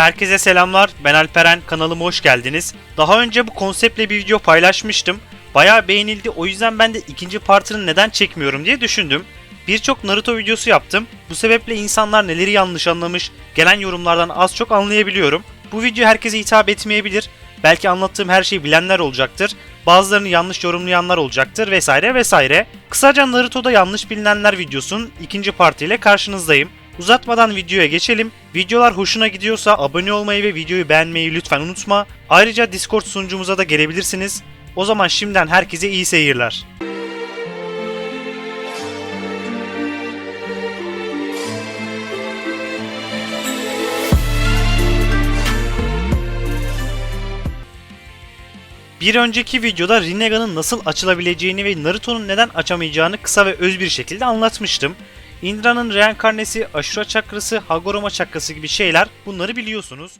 Herkese selamlar. Ben Alperen. Kanalıma hoş geldiniz. Daha önce bu konseptle bir video paylaşmıştım. Bayağı beğenildi. O yüzden ben de ikinci partını neden çekmiyorum diye düşündüm. Birçok Naruto videosu yaptım. Bu sebeple insanlar neleri yanlış anlamış, gelen yorumlardan az çok anlayabiliyorum. Bu video herkese hitap etmeyebilir. Belki anlattığım her şeyi bilenler olacaktır. Bazılarını yanlış yorumlayanlar olacaktır vesaire vesaire. Kısaca Naruto'da yanlış bilinenler videosunun ikinci partiyle karşınızdayım. Uzatmadan videoya geçelim. Videolar hoşuna gidiyorsa abone olmayı ve videoyu beğenmeyi lütfen unutma. Ayrıca Discord sunucumuza da gelebilirsiniz. O zaman şimdiden herkese iyi seyirler. Bir önceki videoda Rinnegan'ın nasıl açılabileceğini ve Naruto'nun neden açamayacağını kısa ve öz bir şekilde anlatmıştım. Indra'nın reenkarnesi, Ashura çakrası, Hagoromo çakrası gibi şeyler bunları biliyorsunuz.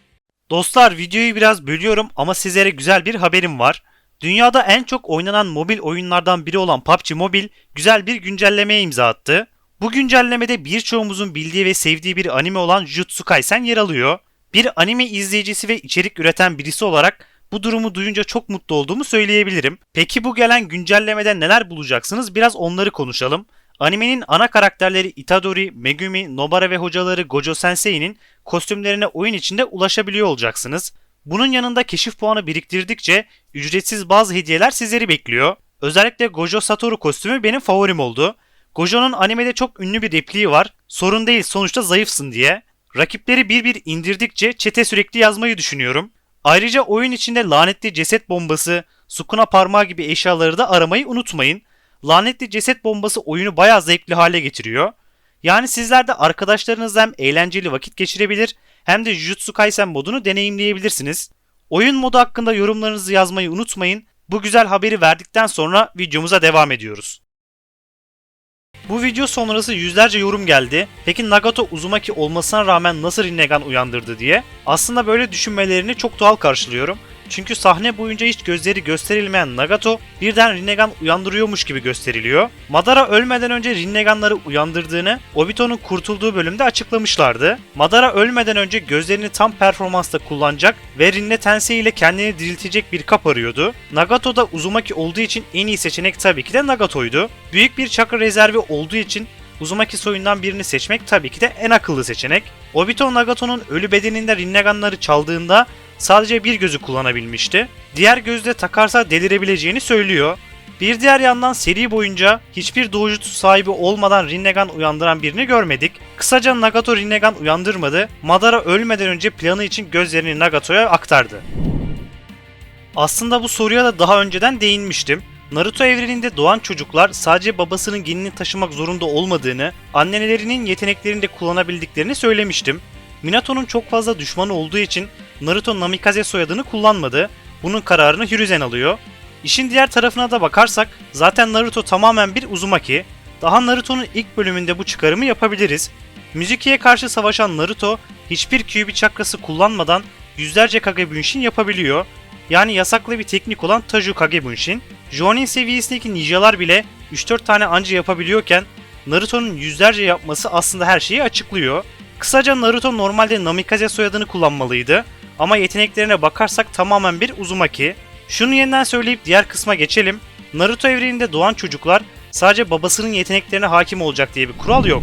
Dostlar videoyu biraz bölüyorum ama sizlere güzel bir haberim var. Dünyada en çok oynanan mobil oyunlardan biri olan PUBG Mobile güzel bir güncellemeye imza attı. Bu güncellemede birçoğumuzun bildiği ve sevdiği bir anime olan Jujutsu Kaisen yer alıyor. Bir anime izleyicisi ve içerik üreten birisi olarak bu durumu duyunca çok mutlu olduğumu söyleyebilirim. Peki bu gelen güncellemede neler bulacaksınız? Biraz onları konuşalım. Animenin ana karakterleri Itadori, Megumi, Nobara ve hocaları Gojo Sensei'nin kostümlerine oyun içinde ulaşabiliyor olacaksınız. Bunun yanında keşif puanı biriktirdikçe ücretsiz bazı hediyeler sizleri bekliyor. Özellikle Gojo Satoru kostümü benim favorim oldu. Gojo'nun animede çok ünlü bir repliği var. Sorun değil sonuçta zayıfsın diye. Rakipleri bir bir indirdikçe çete sürekli yazmayı düşünüyorum. Ayrıca oyun içinde lanetli ceset bombası, sukuna parmağı gibi eşyaları da aramayı unutmayın. Lanetli ceset bombası oyunu bayağı zevkli hale getiriyor. Yani sizler de arkadaşlarınızla hem eğlenceli vakit geçirebilir hem de Jujutsu Kaisen modunu deneyimleyebilirsiniz. Oyun modu hakkında yorumlarınızı yazmayı unutmayın. Bu güzel haberi verdikten sonra videomuza devam ediyoruz. Bu video sonrası yüzlerce yorum geldi. Peki Nagato Uzumaki olmasına rağmen nasıl Rinnegan uyandırdı diye. Aslında böyle düşünmelerini çok doğal karşılıyorum. Çünkü sahne boyunca hiç gözleri gösterilmeyen Nagato birden Rinnegan uyandırıyormuş gibi gösteriliyor. Madara ölmeden önce Rinneganları uyandırdığını Obito'nun kurtulduğu bölümde açıklamışlardı. Madara ölmeden önce gözlerini tam performansta kullanacak ve Rinne Tensei ile kendini diriltecek bir kap arıyordu. Nagato da Uzumaki olduğu için en iyi seçenek tabii ki de Nagato'ydu. Büyük bir çakra rezervi olduğu için Uzumaki soyundan birini seçmek tabii ki de en akıllı seçenek. Obito Nagato'nun ölü bedeninde Rinneganları çaldığında sadece bir gözü kullanabilmişti. Diğer gözde takarsa delirebileceğini söylüyor. Bir diğer yandan seri boyunca hiçbir doğucutu sahibi olmadan Rinnegan uyandıran birini görmedik. Kısaca Nagato Rinnegan uyandırmadı. Madara ölmeden önce planı için gözlerini Nagato'ya aktardı. Aslında bu soruya da daha önceden değinmiştim. Naruto evreninde doğan çocuklar sadece babasının genini taşımak zorunda olmadığını, annelerinin yeteneklerini de kullanabildiklerini söylemiştim. Minato'nun çok fazla düşmanı olduğu için Naruto Namikaze soyadını kullanmadı. Bunun kararını Hiruzen alıyor. İşin diğer tarafına da bakarsak zaten Naruto tamamen bir Uzumaki. Daha Naruto'nun ilk bölümünde bu çıkarımı yapabiliriz. Müzikiye karşı savaşan Naruto hiçbir Kyuubi çakrası kullanmadan yüzlerce Kage Bunshin yapabiliyor. Yani yasaklı bir teknik olan Taju Kage Bunshin. Jonin seviyesindeki ninjalar bile 3-4 tane anca yapabiliyorken Naruto'nun yüzlerce yapması aslında her şeyi açıklıyor. Kısaca Naruto normalde Namikaze soyadını kullanmalıydı ama yeteneklerine bakarsak tamamen bir Uzumaki. Şunu yeniden söyleyip diğer kısma geçelim. Naruto evreninde doğan çocuklar sadece babasının yeteneklerine hakim olacak diye bir kural yok.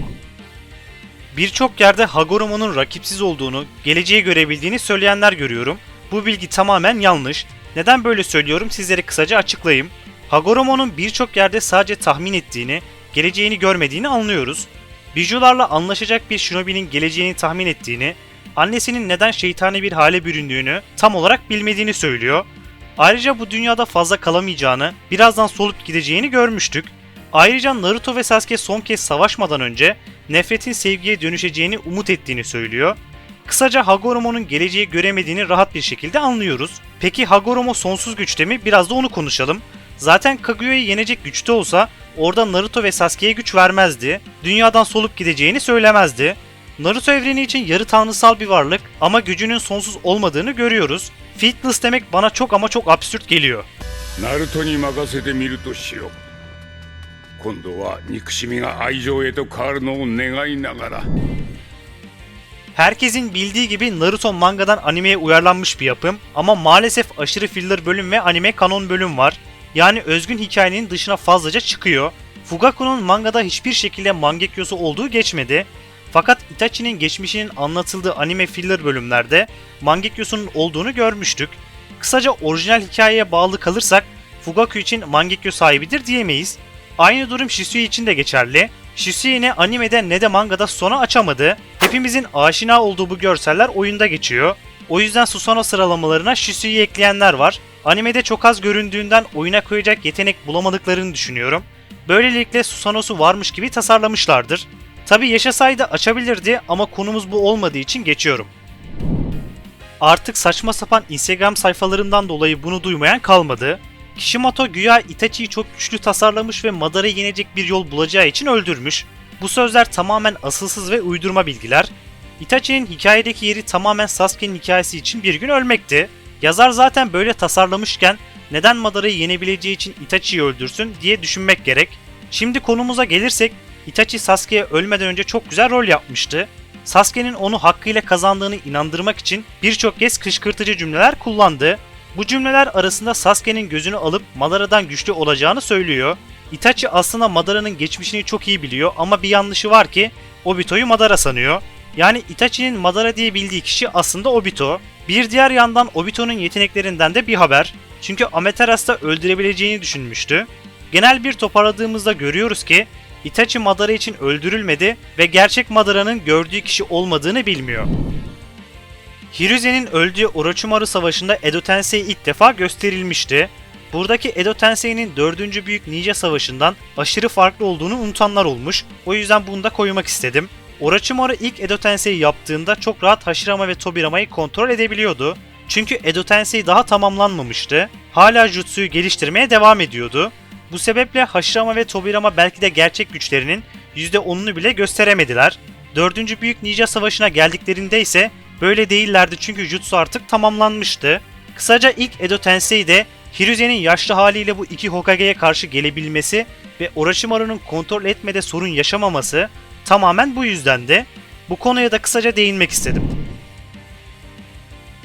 Birçok yerde Hagoromo'nun rakipsiz olduğunu, geleceği görebildiğini söyleyenler görüyorum. Bu bilgi tamamen yanlış. Neden böyle söylüyorum sizlere kısaca açıklayayım. Hagoromo'nun birçok yerde sadece tahmin ettiğini, geleceğini görmediğini anlıyoruz. Bijularla anlaşacak bir shinobi'nin geleceğini tahmin ettiğini, annesinin neden şeytani bir hale büründüğünü tam olarak bilmediğini söylüyor. Ayrıca bu dünyada fazla kalamayacağını, birazdan solup gideceğini görmüştük. Ayrıca Naruto ve Sasuke son kez savaşmadan önce nefretin sevgiye dönüşeceğini umut ettiğini söylüyor. Kısaca Hagoromo'nun geleceği göremediğini rahat bir şekilde anlıyoruz. Peki Hagoromo sonsuz güçte mi? Biraz da onu konuşalım. Zaten Kaguyo'yu yenecek güçte olsa orada Naruto ve Sasuke'ye güç vermezdi. Dünyadan solup gideceğini söylemezdi. Naruto evreni için yarı tanrısal bir varlık ama gücünün sonsuz olmadığını görüyoruz. Fitless demek bana çok ama çok absürt geliyor. Naruto ni makasete miru to shiro. Kondo wa nikushimi ga aijou e to kawaru no negai nagara. Herkesin bildiği gibi Naruto mangadan animeye uyarlanmış bir yapım ama maalesef aşırı filler bölüm ve anime kanon bölüm var. Yani özgün hikayenin dışına fazlaca çıkıyor. Fugaku'nun mangada hiçbir şekilde mangekyosu olduğu geçmedi. Fakat Itachi'nin geçmişinin anlatıldığı anime filler bölümlerde mangekyosunun olduğunu görmüştük. Kısaca orijinal hikayeye bağlı kalırsak Fugaku için mangekyo sahibidir diyemeyiz. Aynı durum Shisui için de geçerli. Shisui ne animede ne de mangada sona açamadı. Hepimizin aşina olduğu bu görseller oyunda geçiyor. O yüzden Susanoo sıralamalarına Shisui'yi ekleyenler var. Animede çok az göründüğünden oyuna koyacak yetenek bulamadıklarını düşünüyorum. Böylelikle Susanoo'su varmış gibi tasarlamışlardır. Tabi yaşasaydı açabilirdi ama konumuz bu olmadığı için geçiyorum. Artık saçma sapan Instagram sayfalarından dolayı bunu duymayan kalmadı. Kishimoto güya Itachi'yi çok güçlü tasarlamış ve Madara'yı yenecek bir yol bulacağı için öldürmüş. Bu sözler tamamen asılsız ve uydurma bilgiler. Itachi'nin hikayedeki yeri tamamen Sasuke'nin hikayesi için bir gün ölmekti. Yazar zaten böyle tasarlamışken neden Madara'yı yenebileceği için Itachi'yi öldürsün diye düşünmek gerek. Şimdi konumuza gelirsek Itachi Sasuke'ye ölmeden önce çok güzel rol yapmıştı. Sasuke'nin onu hakkıyla kazandığını inandırmak için birçok kez kışkırtıcı cümleler kullandı. Bu cümleler arasında Sasuke'nin gözünü alıp Madara'dan güçlü olacağını söylüyor. Itachi aslında Madara'nın geçmişini çok iyi biliyor ama bir yanlışı var ki Obito'yu Madara sanıyor. Yani Itachi'nin Madara diye bildiği kişi aslında Obito. Bir diğer yandan Obito'nun yeteneklerinden de bir haber. Çünkü Amaterasu da öldürebileceğini düşünmüştü. Genel bir toparladığımızda görüyoruz ki Itachi Madara için öldürülmedi ve gerçek Madara'nın gördüğü kişi olmadığını bilmiyor. Hiruze'nin öldüğü Orochimaru Savaşı'nda Edo Tensei ilk defa gösterilmişti. Buradaki Edo Tensei'nin 4. Büyük Ninja Savaşı'ndan aşırı farklı olduğunu unutanlar olmuş. O yüzden bunu da koymak istedim. Orochimaru ilk Edo Tensei yaptığında çok rahat Hashirama ve Tobirama'yı kontrol edebiliyordu. Çünkü Edo Tensei daha tamamlanmamıştı. Hala jutsuyu geliştirmeye devam ediyordu. Bu sebeple Hashirama ve Tobirama belki de gerçek güçlerinin %10'unu bile gösteremediler. 4. Büyük Ninja Savaşı'na geldiklerinde ise böyle değillerdi çünkü jutsu artık tamamlanmıştı. Kısaca ilk Edo Tensei'de Hiruze'nin yaşlı haliyle bu iki Hokage'ye karşı gelebilmesi ve Orochimaru'nun kontrol etmede sorun yaşamaması tamamen bu yüzdendi. Bu konuya da kısaca değinmek istedim.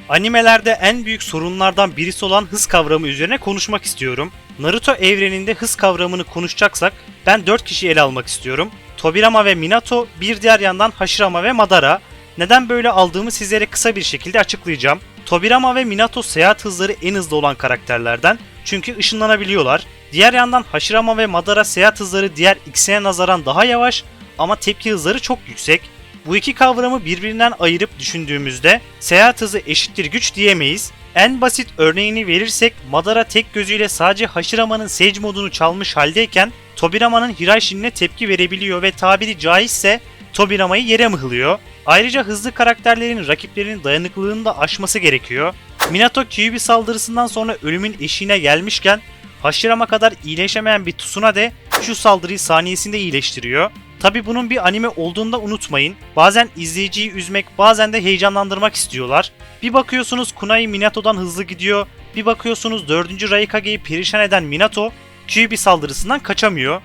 Animelerde en büyük sorunlardan birisi olan hız kavramı üzerine konuşmak istiyorum. Naruto evreninde hız kavramını konuşacaksak ben 4 kişi ele almak istiyorum. Tobirama ve Minato, bir diğer yandan Hashirama ve Madara. Neden böyle aldığımı sizlere kısa bir şekilde açıklayacağım. Tobirama ve Minato seyahat hızları en hızlı olan karakterlerden çünkü ışınlanabiliyorlar. Diğer yandan Hashirama ve Madara seyahat hızları diğer ikisine nazaran daha yavaş ama tepki hızları çok yüksek. Bu iki kavramı birbirinden ayırıp düşündüğümüzde seyahat hızı eşittir güç diyemeyiz. En basit örneğini verirsek Madara tek gözüyle sadece Hashirama'nın Sage modunu çalmış haldeyken Tobirama'nın Hirashin'ine tepki verebiliyor ve tabiri caizse Tobirama'yı yere mıhlıyor. Ayrıca hızlı karakterlerin rakiplerinin dayanıklılığını da aşması gerekiyor. Minato Kyuubi saldırısından sonra ölümün eşiğine gelmişken Hashirama kadar iyileşemeyen bir Tsunade şu saldırıyı saniyesinde iyileştiriyor. Tabi bunun bir anime olduğunu da unutmayın. Bazen izleyiciyi üzmek, bazen de heyecanlandırmak istiyorlar. Bir bakıyorsunuz Kunai Minato'dan hızlı gidiyor. Bir bakıyorsunuz 4. Raikage'yi perişan eden Minato, Kyuubi saldırısından kaçamıyor.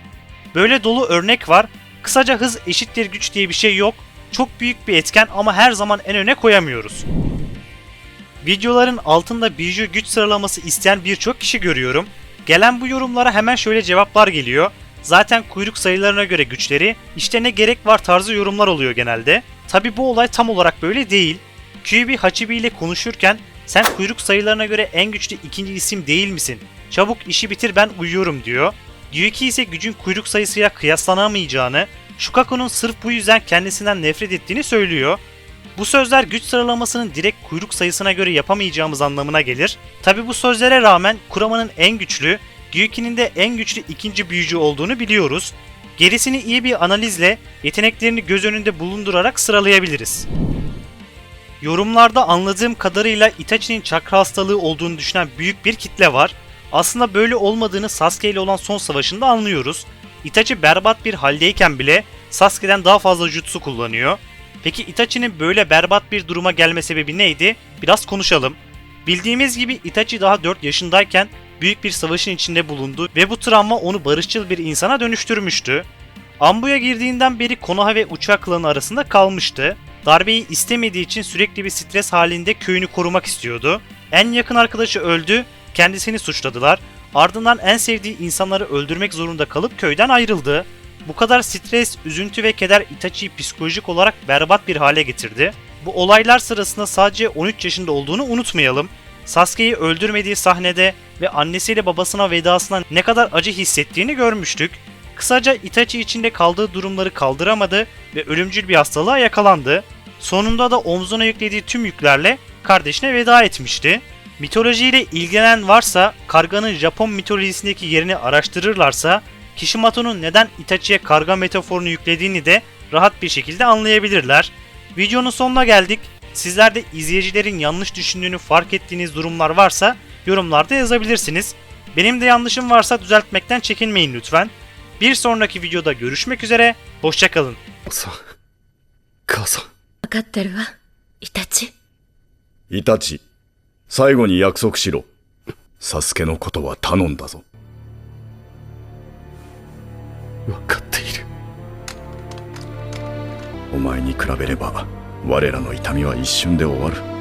Böyle dolu örnek var. Kısaca hız eşittir güç diye bir şey yok. Çok büyük bir etken ama her zaman en öne koyamıyoruz. Videoların altında Biju güç sıralaması isteyen birçok kişi görüyorum. Gelen bu yorumlara hemen şöyle cevaplar geliyor. Zaten kuyruk sayılarına göre güçleri işte ne gerek var tarzı yorumlar oluyor genelde. Tabi bu olay tam olarak böyle değil. Kyuubi Hachibi ile konuşurken sen kuyruk sayılarına göre en güçlü ikinci isim değil misin? Çabuk işi bitir ben uyuyorum diyor. Gyuki ise gücün kuyruk sayısıyla kıyaslanamayacağını, Shukaku'nun sırf bu yüzden kendisinden nefret ettiğini söylüyor. Bu sözler güç sıralamasının direkt kuyruk sayısına göre yapamayacağımız anlamına gelir. Tabi bu sözlere rağmen Kurama'nın en güçlü, Gyuki'nin de en güçlü ikinci büyücü olduğunu biliyoruz. Gerisini iyi bir analizle yeteneklerini göz önünde bulundurarak sıralayabiliriz. Yorumlarda anladığım kadarıyla Itachi'nin çakra hastalığı olduğunu düşünen büyük bir kitle var. Aslında böyle olmadığını Sasuke ile olan son savaşında anlıyoruz. Itachi berbat bir haldeyken bile Sasuke'den daha fazla jutsu kullanıyor. Peki Itachi'nin böyle berbat bir duruma gelme sebebi neydi? Biraz konuşalım. Bildiğimiz gibi Itachi daha 4 yaşındayken büyük bir savaşın içinde bulundu ve bu travma onu barışçıl bir insana dönüştürmüştü. Ambu'ya girdiğinden beri Konoha ve Uchiha klanı arasında kalmıştı. Darbeyi istemediği için sürekli bir stres halinde köyünü korumak istiyordu. En yakın arkadaşı öldü, kendisini suçladılar. Ardından en sevdiği insanları öldürmek zorunda kalıp köyden ayrıldı. Bu kadar stres, üzüntü ve keder Itachi'yi psikolojik olarak berbat bir hale getirdi. Bu olaylar sırasında sadece 13 yaşında olduğunu unutmayalım. Sasuke'yi öldürmediği sahnede ve annesiyle babasına vedasına ne kadar acı hissettiğini görmüştük. Kısaca Itachi içinde kaldığı durumları kaldıramadı ve ölümcül bir hastalığa yakalandı. Sonunda da omzuna yüklediği tüm yüklerle kardeşine veda etmişti. Mitolojiyle ilgilenen varsa karganın Japon mitolojisindeki yerini araştırırlarsa Kishimoto'nun neden Itachi'ye karga metaforunu yüklediğini de rahat bir şekilde anlayabilirler. Videonun sonuna geldik. Sizler de izleyicilerin yanlış düşündüğünü fark ettiğiniz durumlar varsa yorumlarda yazabilirsiniz. Benim de yanlışım varsa düzeltmekten çekinmeyin lütfen. Bir sonraki videoda görüşmek üzere, hoşçakalın. さん分かってるわ。イタチ。イタチ。最後に約束しろ。サスケのことは頼んだぞ。分かっている。お前に比べれば我らの痛みは一瞬で終わる